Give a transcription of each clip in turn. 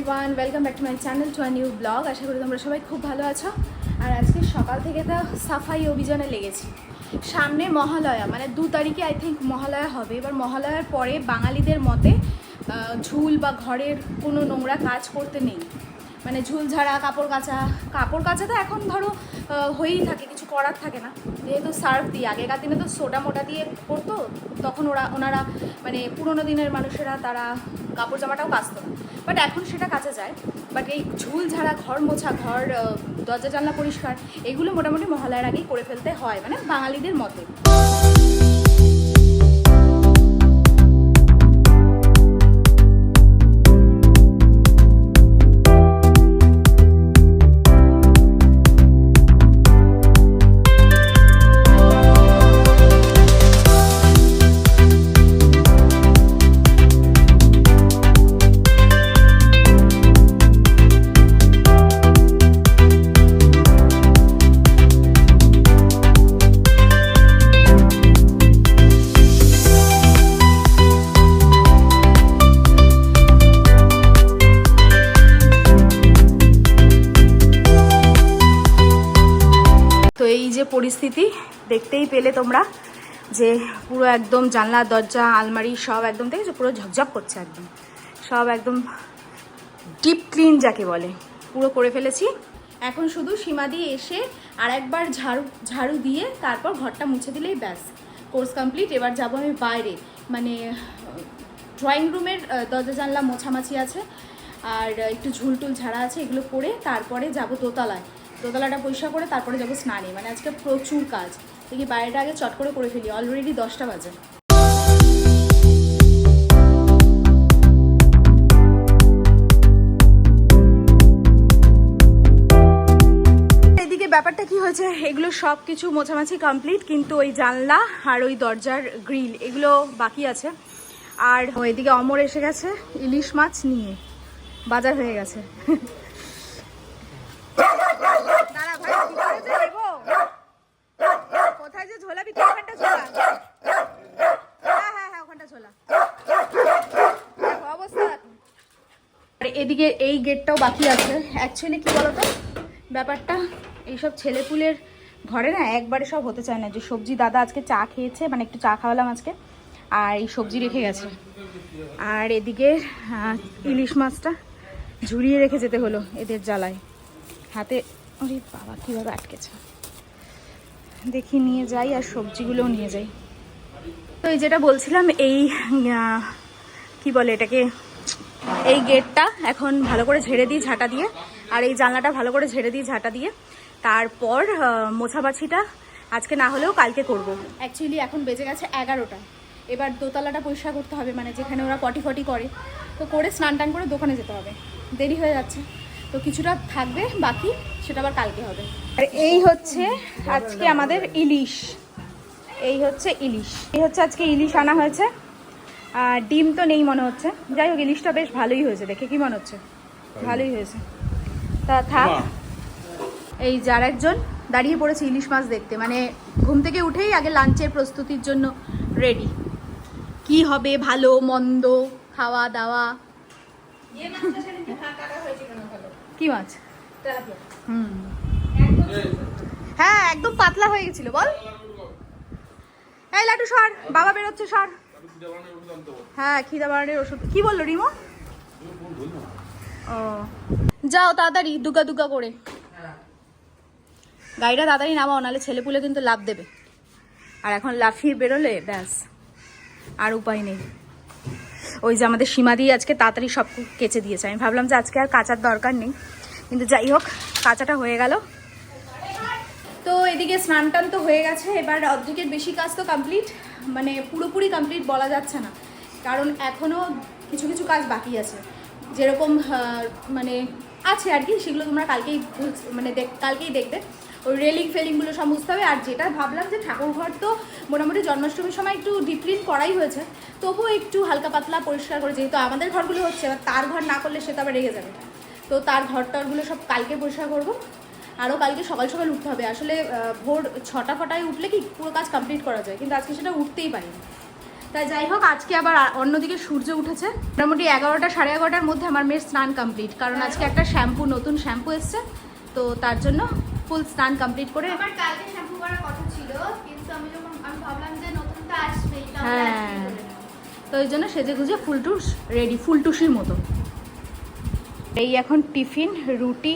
Everyone welcome back to my channel to new blog আশা করি তোমরা সবাই খুব ভালো আছো। আর আজকে সকাল থেকে তো সাফাই অভিযানে লেগেছি। সামনে মহালয়া মানে দু তারিখে আই থিঙ্ক মহালয়া হবে। এবার মহালয়ার পরে বাঙালিদের মতে ঝুল বা ঘরের কোনো নোংরা কাজ করতে নেই। মানে ঝুল ঝাড়া, কাপড় কাচা কাপড় কাচা তো এখন ধরো হয়েই থাকে, কিছু করার থাকে না। যেহেতু সার্ফ দিয়ে, আগেকার দিনে তো সোডা মোটা দিয়ে করতো, তখন ওরা, ওনারা মানে পুরোনো দিনের মানুষেরা তারা কাপড় জামাটাও কাচতো না। বাট এখন সেটা কাচা যায়। বাট এই ঝুল ঝাড়া, ঘর মোছা, ঘর দরজা জানলা পরিষ্কার, এগুলো মোটামুটি মহালয়ার আগেই করে ফেলতে হয় মানে বাঙালিদের মতে। পরিস্থিতি দেখতেই পেলে তোমরা যে পুরো একদম জানলা, দরজা, আলমারি সব একদম দেখেছ? পুরো ঝকঝক করছে একদম। সব একদম ডিপ ক্লিন যাকে বলে। পুরো করে ফেলেছি। এখন শুধু সীমা দিয়ে এসে আর একবার ঝাড়ু ঝাড়ু দিয়ে তারপর ঘরটা মুছে দিলেই ব্যাস। কোর্স কমপ্লিট, এবার যাব আমি বাইরে। মানে ড্রয়িং রুমের দরজা, জানলা মোছামাছি আছে। আর একটু ঝুলটুল ঝাড়া আছে, এগুলো করে তারপরে যাব দোতলায়। দোতলাটা পরিষ্কার করে তারপরে যাব স্নানে। মানে আজকে প্রচুর কাজ। দেখি বাইরেটা আগে চট করে করে ফেলি। অলরেডি দশটা বাজে। এদিকে ব্যাপারটা কি হয়েছে? এগুলো সব কিছু মোছামাছি কমপ্লিট কিন্তু ওই জানলা আর ওই দরজার গ্রিল এগুলো বাকি আছে। আর ওইদিকে অমর এসে গেছে ইলিশ মাছ নিয়ে। বাজার হয়ে গেছে দাঁড়া ভাই, কি করে যে নেব? কোথায় যে ঝোলা হ্যাঁ হ্যাঁ হ্যাঁ ওখানটা ঝোলা। অবস্থা। এদিকে এই গেটটাও বাকি আছে। অ্যাকচুয়ালি কি বলতো? ব্যাপারটা, এইসব ছেলেপুলের ঘরে না একবারে সব হতে চায় না। যে সবজি দাদা আজকে চা খেয়েছে মানে একটু চা খাওয়ালাম আজকে, আর এই সবজি রেখে গেছে। আর এদিকে ইলিশ মাছটা ঝুরিয়ে রেখে যেতে হলো এদের জ্বালায়। হাতে ওরে বাবা, কীভাবে আটকেছে? দেখি নিয়ে যাই আর সবজিগুলোও নিয়ে যাই। তো এই যেটা বলছিলাম, এই কি বলে এটাকে? এই গেটটা এখন ভালো করে ঝেড়ে দিই ঝাঁটা দিয়ে, আর এই জানলাটা ভালো করে ঝেড়ে দিই ঝাঁটা দিয়ে। তারপর মোছাবাছিটা আজকে না হলেও কালকে করব। অ্যাকচুয়ালি এখন বেজে গেছে এগারোটা। এবার দোতলাটা পরিষ্কার করতে হবে মানে যেখানে ওরা পটি ফটি করে। তো করে স্নান টান করে দোকানে যেতে হবে। দেরি হয়ে যাচ্ছে। তো কিছুটা থাকবে বাকি সেটা আবার কালকে হবে। আর এই হচ্ছে আজকে আমাদের ইলিশ। এই হচ্ছে ইলিশ। এই হচ্ছে আজকে ইলিশ আনা হয়েছে। আর ডিম তো নেই মনে হচ্ছে। যাই হোক ইলিশটা বেশ ভালোই হয়েছে দেখে। কি মনে হচ্ছে? ভালোই হয়েছে। তা থাক। এই যার একজন দাঁড়িয়ে পড়েছে ইলিশ মাছ দেখতে। মানে ঘুম থেকে উঠেই আগে লাঞ্চের প্রস্তুতির জন্য রেডি। কি হবে? ভালো মন্দ খাওয়া দাওয়া? কি মাছ হুম। হ্যাঁ একদম পাতলা হয়ে গেছিল, বল। এই লাটু, সর। বাবা বেরোচ্ছে, সর। হ্যাঁ খিদা বাড়ানোর ওষুধ। কি বলল, রিমো? ও। যাও তাড়াতাড়ি, দুগা দুগা করে। গাড়িটা তাড়াতাড়ি নামাও, নাহলে ছেলেপুলে কিন্তু লাভ দেবে। আর এখন লাফিয়ে বেরোলে, ব্যাস। আর উপায় নেই। ওই যে আমাদের সীমা দিয়ে আজকে তাড়াতাড়ি সব কেচে দিয়েছে। আমি ভাবলাম যে আজকে আর কাচার দরকার নেই। কিন্তু যাই হোক, কাঁচাটা হয়ে গেল। তো এদিকে স্নান টান তো হয়ে গেছে, এবার অর্ধেকের বেশি কাজ তো কমপ্লিট মানে পুরোপুরি কমপ্লিট বলা যাচ্ছে না, কারণ এখনও কিছু কিছু কাজ বাকি আছে। যেরকম মানে আছে আর কি, সেগুলো তোমরা কালকেই মানে দেখ, কালকেই দেখবে। ওই রেলিং ফেলিংগুলো সব বুঝতে হবে, আর যেটা ভাবলাম যে ঠাকুর ঘর তো মোটামুটি জন্মাষ্টমীর সময় একটু ডিপ ক্লিন করাই হয়েছে, তবুও একটু হালকা পাতলা পরিষ্কার করে, যেহেতু আমাদের ঘরগুলো হচ্ছে, এবার তার ঘর না করলে সে তো আবার রেগে যাবে। তো তার ঘর টরগুলো সব কালকে পরিষ্কার করব। আরও কালকে সকাল সকাল উঠতে হবে। আসলে ভোর ছটা ফটায় উঠলে কি পুরো কাজ কমপ্লিট করা যায়? কিন্তু আজকে সেটা উঠতেই পারিনি। তাই যাই হোক আজকে আবার অন্যদিকে সূর্য উঠেছে। মোটামুটি এগারোটা সাড়ে এগারোটার মধ্যে আমার মেয়ের স্নান কমপ্লিট কারণ আজকে একটা শ্যাম্পু নতুন শ্যাম্পু এসছে। তো তার জন্য ফুল স্নান কমপ্লিট করে আমার কালকে শ্যাম্পু করার কথা ছিল কিন্তু আমি যখন আমি ভাবলাম যে নতুনটা তাহলে হ্যাঁ। তো ওই জন্য সেজে গুজে ফুলটুস রেডি ফুলটুসির মতো। এই এখন টিফিন রুটি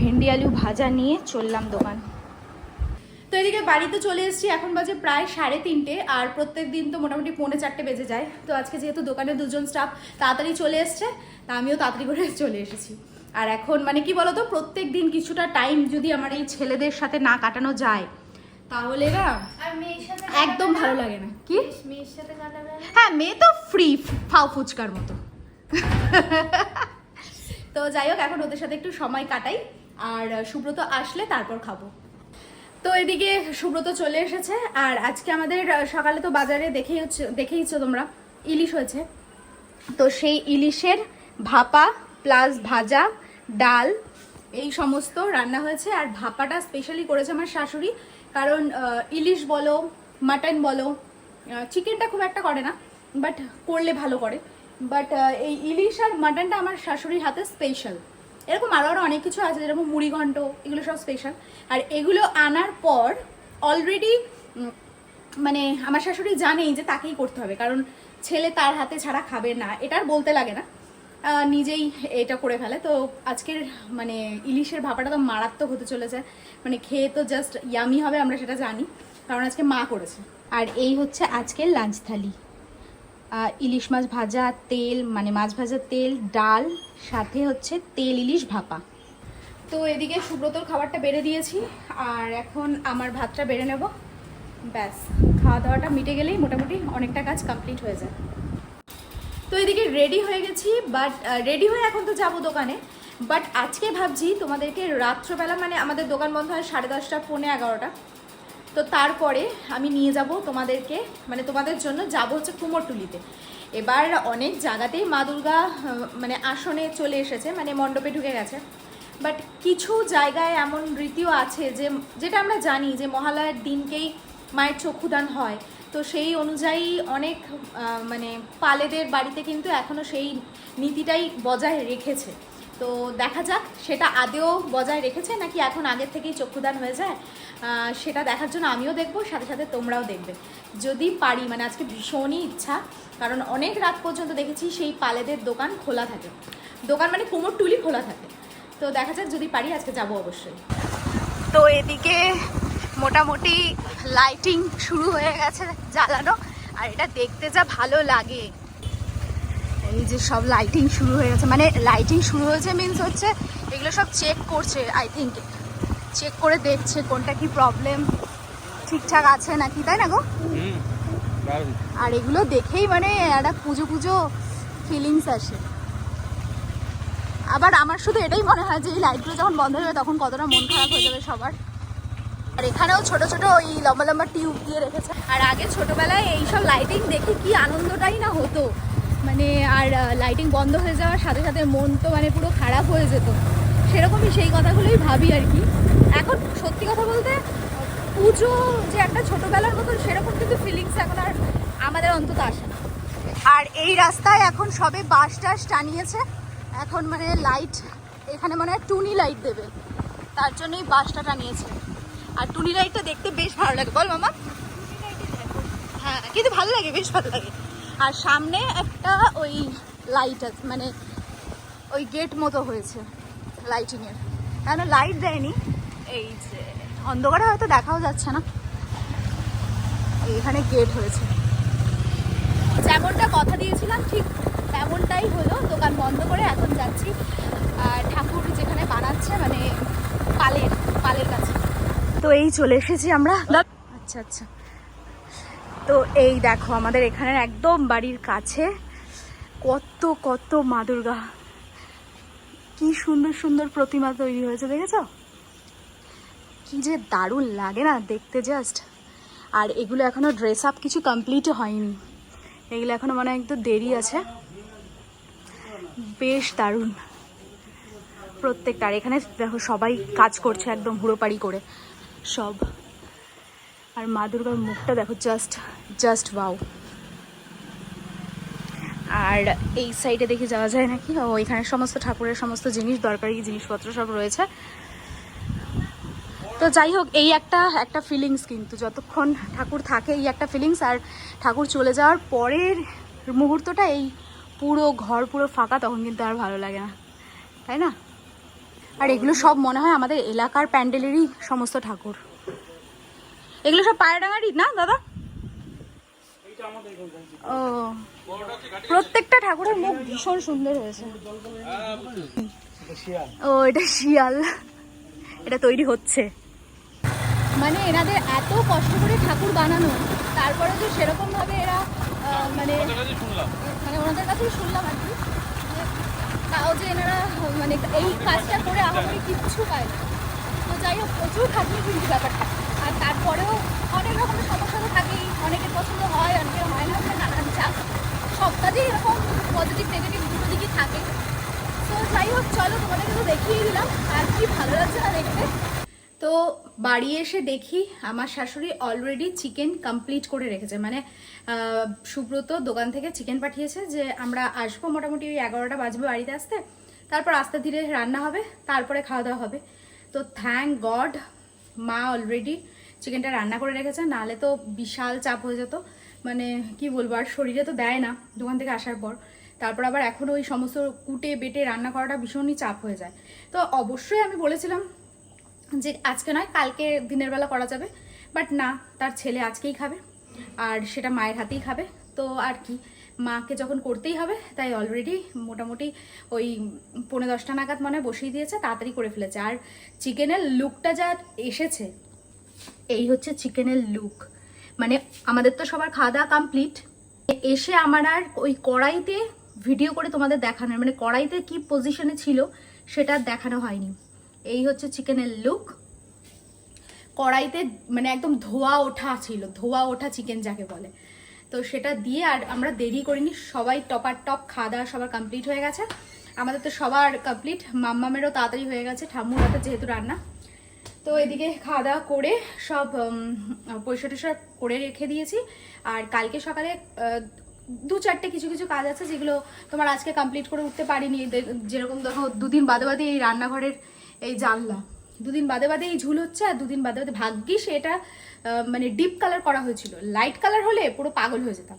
ভেন্ডি আলু ভাজা নিয়ে চললাম দোকান। তো এদিকে বাড়িতে চলে এসেছি এখন বাজে প্রায় সাড়ে তিনটে আর প্রত্যেক দিন তো মোটামুটি পৌনে চারটে বেজে যায়। তো আজকে যেহেতু দোকানে দুজন স্টাফ তাড়াতাড়ি চলে এসছে তা আমিও তাড়াতাড়ি করে চলে এসেছি। আর এখন মানে কি বলতো প্রত্যেক দিন কিছুটা টাইম যদি আমার এই ছেলেদের সাথে না কাটানো যায় তাহলে না আর মেয়ের সাথে একদম ভালো লাগে না। কি? মেয়ের সাথে হ্যাঁ মেয়ে তো ফ্রি ফাও ফুচকার মতো। তো যাই হোক, এখন ওদের সাথে একটু সময় কাটাই। আর সুব্রত আসলে তারপর খাব। তো এদিকে সুব্রত চলে এসেছে। আর আজকে আমাদের সকালে তো বাজারে দেখেই হচ্ছে, দেখেইছো তোমরা, ইলিশ হয়েছে। তো সেই ইলিশের ভাপা প্লাস ভাজা, ডাল, এই সমস্ত রান্না হয়েছে। আর ভাপাটা স্পেশালি করেছে আমার শাশুড়ি। কারণ ইলিশ বলো, মাটন বলো চিকেনটা খুব একটা করে না বাট করলে ভালো করে। বাট এই ইলিশ আর মাটনটা আমার শাশুড়ির হাতে স্পেশাল এরকম আরও আরও অনেক কিছু আছে, যেরকম মুড়ি ঘন্ট, এগুলো সব স্পেশাল আর এগুলো আনার পর অলরেডি মানে আমার শাশুড়ি জানেই যে তাকেই করতে হবে, কারণ ছেলে তার হাতে ছাড়া খাবে না, এটা আর বলতে লাগে না। নিজেই এটা করে ফেলে। তো আজকের মানে ইলিশের ভাপাটা তো মারাত্মক হতে চলেছে। মানে খেয়ে তো জাস্ট ইয়ামি হবে, আমরা সেটা জানি। কারণ আজকে মা করেছে। আর এই হচ্ছে আজকের লাঞ্চ থালি। ইলিশ মাছ ভাজা, তেল মানে মাছ ভাজা তেল, ডাল, সাথে হচ্ছে তেল ইলিশ ভাপা। তো এদিকে সুব্রতর খাবারটা বেড়ে দিয়েছি, আর এখন আমার ভাতটা বেড়ে নেব। ব্যাস খাওয়া দাওয়াটা মিটে গেলেই মোটামুটি অনেকটা কাজ কমপ্লিট হয়ে যায়। তো এদিকে রেডি হয়ে গেছি বাট রেডি হয়ে এখন তো যাব দোকানে। বাট আজকে ভাবছি তোমাদেরকে রাত্রবেলা মানে আমাদের দোকান বন্ধ হয় সাড়ে দশটা, পৌনে এগারোটা। তো তারপরে আমি নিয়ে যাব তোমাদেরকে মানে তোমাদের জন্য যাব হচ্ছে কুমোরটুলিতে। এবার অনেক জায়গাতেই মা দুর্গা মানে আসনে চলে এসেছে মানে মণ্ডপে ঢুকে গেছে। বাট কিছু জায়গায় এমন রীতিও আছে যে, যেটা আমরা জানি যে মহালয়ার দিনকেই মায়ের চক্ষুদান হয়। তো সেই অনুযায়ী অনেক মানে পালেদের বাড়িতে কিন্তু এখনও সেই নীতিটাই বজায় রেখেছে। তো দেখা যাক, সেটা আদেও বজায় রেখেছে নাকি এখন আগের থেকেই চক্ষুদান হয়ে যায়? সেটা দেখার জন্য আমিও দেখব, সাথে সাথে তোমরাও দেখবে। যদি পারি মানে আজকে ভীষণই ইচ্ছা, কারণ অনেক রাত পর্যন্ত দেখেছি সেই পালেদের দোকান খোলা থাকে। দোকান মানে কুমোরটুলি খোলা থাকে। তো দেখা যাক, যদি পারি আজকে যাব অবশ্যই। তো এদিকে মোটামুটি লাইটিং শুরু হয়ে গেছে জ্বালানো, আর এটা দেখতে যা ভালো লাগে। এই যে সব লাইটিং শুরু হয়ে গেছে। মানে লাইটিং শুরু হয়েছে মিন্স হচ্ছে এগুলো সব চেক করছে আই থিঙ্ক চেক করে দেখছে কোনটা কি প্রবলেম ঠিকঠাক আছে নাকি তাই না গো? আর এগুলো দেখেই মানে একটা পুজো পুজো ফিলিংস আসে। আবার আমার শুধু এটাই মনে হয় যে এই লাইটগুলো যখন বন্ধ হয়ে যাবে তখন কতটা মন খারাপ হয়ে যাবে সবার। আর এখানেও ছোট ছোট ওই লম্বা লম্বা টিউব দিয়ে রেখেছে। আর আগে ছোটবেলায় এইসব লাইটিং দেখে কি আনন্দটাই না হতো। মানে আর লাইটিং বন্ধ হয়ে যাওয়ার সাথে সাথে মন তো মানে পুরো খারাপ হয়ে যেত। সেরকমই সেই কথাগুলোই ভাবি আর কি। এখন সত্যি কথা বলতে পুজো যে একটা ছোটোবেলার মতন সেরকম কিন্তু ফিলিংস এখন আর আমাদের অন্তত আসে না। আর এই রাস্তায় এখন সবে বাস টাস টানিয়েছে। এখন মানে লাইট এখানে মানে টুনি লাইট দেবে। তার জন্যই বাসটা টানিয়েছে। আর টুনি লাইটটা দেখতে বেশ ভালো লাগে। বল মামা। হ্যাঁ কিন্তু ভালো লাগে বেশ ভালো লাগে। আর সামনে একটা ওই লাইট আছে মানে ওই গেট মতো হয়েছে লাইটিংয়ের কেন লাইট দেয়নি? এই যে। অন্ধকারে হয়তো দেখাও যাচ্ছে না। এইখানে গেট হয়েছে। যেমনটা কথা দিয়েছিলাম ঠিক তেমনটাই হলো। দোকান বন্ধ করে এখন যাচ্ছি। আর ঠাকুর যেখানে বানাচ্ছে মানে পালের পালের কাছে। তো এই চলে এসেছি আমরা। আচ্ছা আচ্ছা। তো এই দেখো, আমাদের এখানের একদম বাড়ির কাছে কত কত মা দুর্গা। কি সুন্দর সুন্দর প্রতিমা তৈরি হয়েছে, দেখেছ? কি যে দারুণ লাগে না দেখতে জাস্ট আর এগুলো এখনও ড্রেস আপ কিছু কমপ্লিট হয়নি। এগুলো এখনও মানে একটু দেরি আছে। বেশ দারুণ। প্রত্যেকটা, আর এখানে দেখো সবাই কাজ করছে একদম হুড়োপাড়ি করে। সব আর মা দুর্গার মুখটা দেখো জাস্ট জাস্ট বাউ আর এই সাইডে দেখে যাওয়া যায় নাকি? ও সমস্ত ঠাকুরের সমস্ত জিনিস, দরকারি জিনিসপত্র সব রয়েছে। তো যাই হোক, এই একটা একটা ফিলিংস কিন্তু, যতক্ষণ ঠাকুর থাকে এই একটা ফিলিংস আর ঠাকুর চলে যাওয়ার পরের মুহূর্তটা এই পুরো ঘর পুরো ফাঁকা, তখন কিন্তু আর ভালো লাগে না। তাই না? আর এগুলো সব মনে হয় আমাদের এলাকার প্যান্ডেলেরই সমস্ত ঠাকুর। এগুলো সব পায়রাডাঙ্গারই না দাদা? ও। প্রত্যেকটা ঠাকুরের মুখ ভীষণ সুন্দর হয়েছে। ও এটা শিয়াল। এটা তৈরি হচ্ছে। মানে এনাদের এত কষ্ট করে ঠাকুর বানানো তারপরে যে সেরকম ভাবে এরা মানে মানে ওনাদের কাছেই শুনলাম আর কি। তাও যে এনারা মানে এই কাজটা করে আমাদের কিচ্ছু পায় না। তো যাই হোক প্রচুর খাটনি কিন্তু ব্যাপারটা। তারপরেও অনেক রকমের সমস্যা তো থাকেই। অনেকের পছন্দ হয়, অনেকের হয় না নানান চাপ। সব কাজেই এরকম পজিটিভ নেগেটিভ দুটো দিকই থাকে। তো যাই হোক, চলো তোমাদেরকে তো দেখিয়ে দিলাম আর কি ভালো লাগছে না দেখতে। তো বাড়ি এসে দেখি আমার শাশুড়ি অলরেডি চিকেন কমপ্লিট করে রেখেছে। মানে সুব্রত দোকান থেকে চিকেন পাঠিয়েছে যে, আমরা আসব মোটামুটি ওই এগারোটা বাজবে বাড়িতে আসতে। তারপর আস্তে ধীরে রান্না হবে, তারপরে খাওয়া দাওয়া হবে। তো থ্যাংক গড মা অলরেডি চিকেনটা রান্না করে রেখেছে, নাহলে তো বিশাল চাপ হয়ে যেত। মানে কি বলব, আর শরীরে তো দেয় না দোকান থেকে আসার পর। তারপর আবার এখন ওই সমস্ত কুটে বেটে রান্না করাটা ভীষণই চাপ হয়ে যায়। তো অবশ্যই আমি বলেছিলাম যে আজকে নয়, কালকে দিনের বেলা করা যাবে। বাট না, তার ছেলে আজকেই খাবে, আর সেটা মায়ের হাতেই খাবে। তো আর কি, মাকে যখন করতেই হবে, তাই অলরেডি মোটামুটি ওই পনেরো দশটা নাগাদ মনে বসিয়ে দিয়েছে, তাড়াতাড়ি করে ফেলেছে। আর চিকেনের লুকটা যা এসেছে এই হচ্ছে চিকেনের লুক মানে আমাদের তো সবার খাওয়া দাওয়া কমপ্লিট এসে আমার আর ওই কড়াইতে ভিডিও করে তোমাদের দেখানো মানে কড়াইতে কি পজিশনে ছিল সেটা দেখানো হয়নি। এই হচ্ছে চিকেনের লুক কড়াইতে মানে একদম ধোয়া ওঠা ছিল। ধোয়া ওঠা চিকেন যাকে বলে। তো সেটা দিয়ে আর আমরা দেরি করিনি। সবাই টপার টপ খাওয়া দাওয়া সবার কমপ্লিট হয়ে গেছে। আমাদের তো সবার কমপ্লিট মাম্মামেরও তাড়াতাড়ি হয়ে গেছে। ঠাম্মুর হাতে যেহেতু রান্না। তো এদিকে খাওয়া দাওয়া করে সব পয়সা টয়সা করে রেখে দিয়েছি। আর কালকে সকালে দু চারটে কিছু কিছু কাজ আছে যেগুলো তোমার আজকে কমপ্লিট করে উঠতে পারিনি। যেরকম দেখো, দুদিন বাদে বাদে এই রান্নাঘরের এই জানলা। দুদিন বাদে বাদে এই ঝুল হচ্ছে আর দুদিন বাদে বাদে ভাগ্যিস এটা মানে ডিপ কালার করা হয়েছিল। লাইট কালার হলে পুরো পাগল হয়ে যেতাম।